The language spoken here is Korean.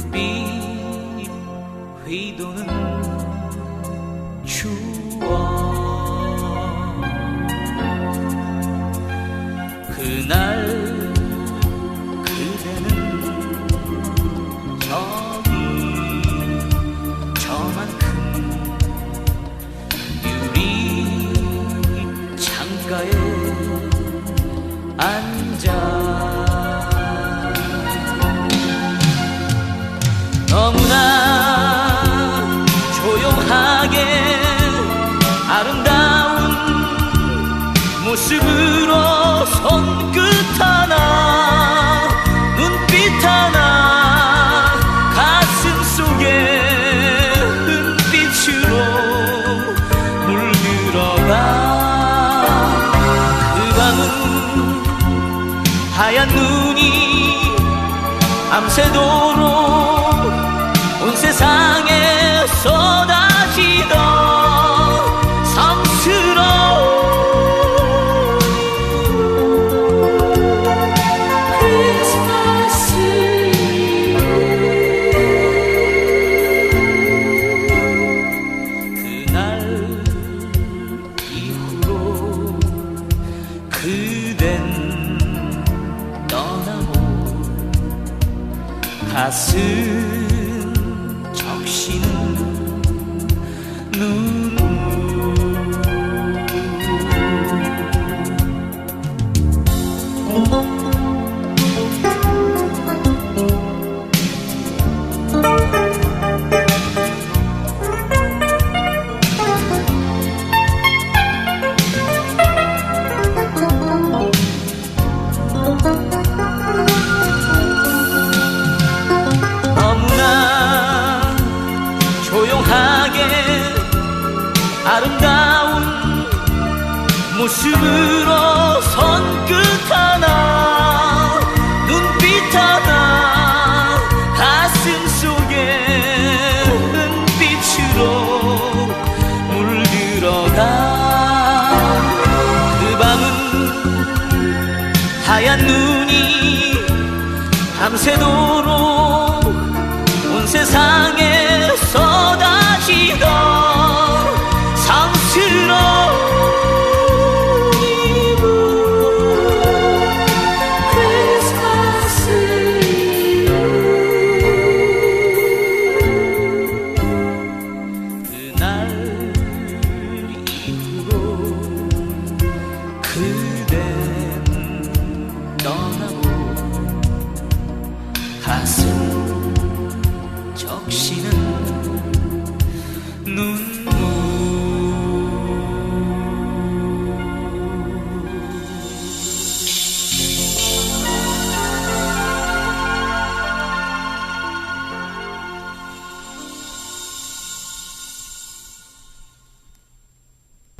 불빛 휘도는 추억. 그날 손끝 하나 눈빛 하나 가슴 속에 은빛으로 물들어가 그 밤은 하얀 눈이 밤새도록 그댄 떠나고 가슴 아름다운 모습으로 손끝 하나 눈빛 하나 가슴 속에 은빛으로 물들어가. 그 밤은 하얀 눈이 밤새도록 谁能